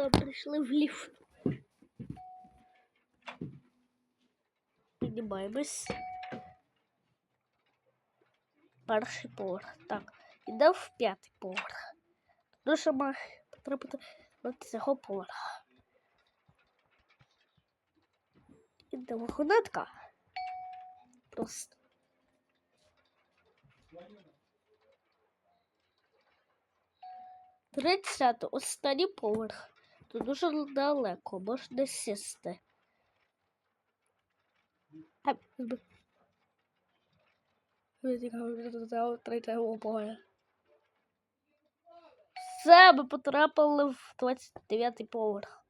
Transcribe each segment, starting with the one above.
Все, прийшли в ліфт. Піднімаємось. Перший поверх. Так, йдемо в п'ятий поверх. Ну, що має потрапити на цього поверха. Іде вагонетка. Просто. Тридцятий, останній поверх. Тут дуже далеко, можна сісти. Все, ми потрапили в 29-й поверх.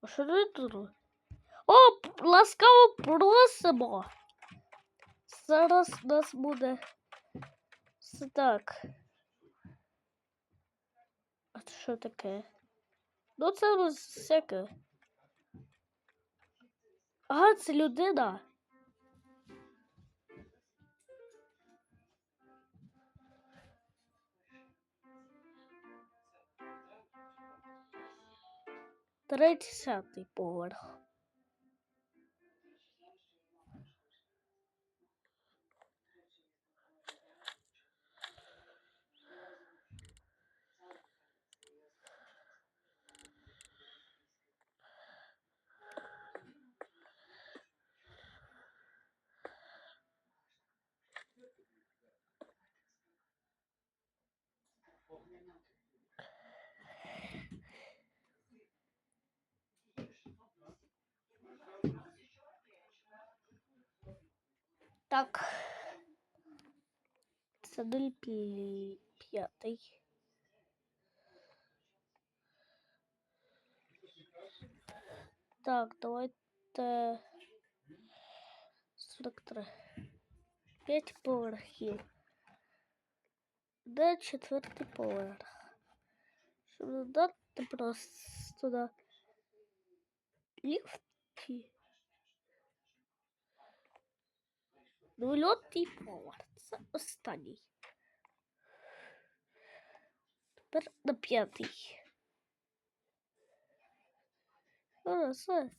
А що це тут? О, ласкаво просимо. Зараз нас буде все так. Що таке? Ну це всяке. Ага, це людина. Тридцятий поверх. Так. Це нуль пі- п'ятий. Так, давайте 43. П'ять поверхів. Де четвертий поверх? Щоб додати просто туди ліфті. Нульотий поверх. Це останній. Тепер на п'ятий. А, все.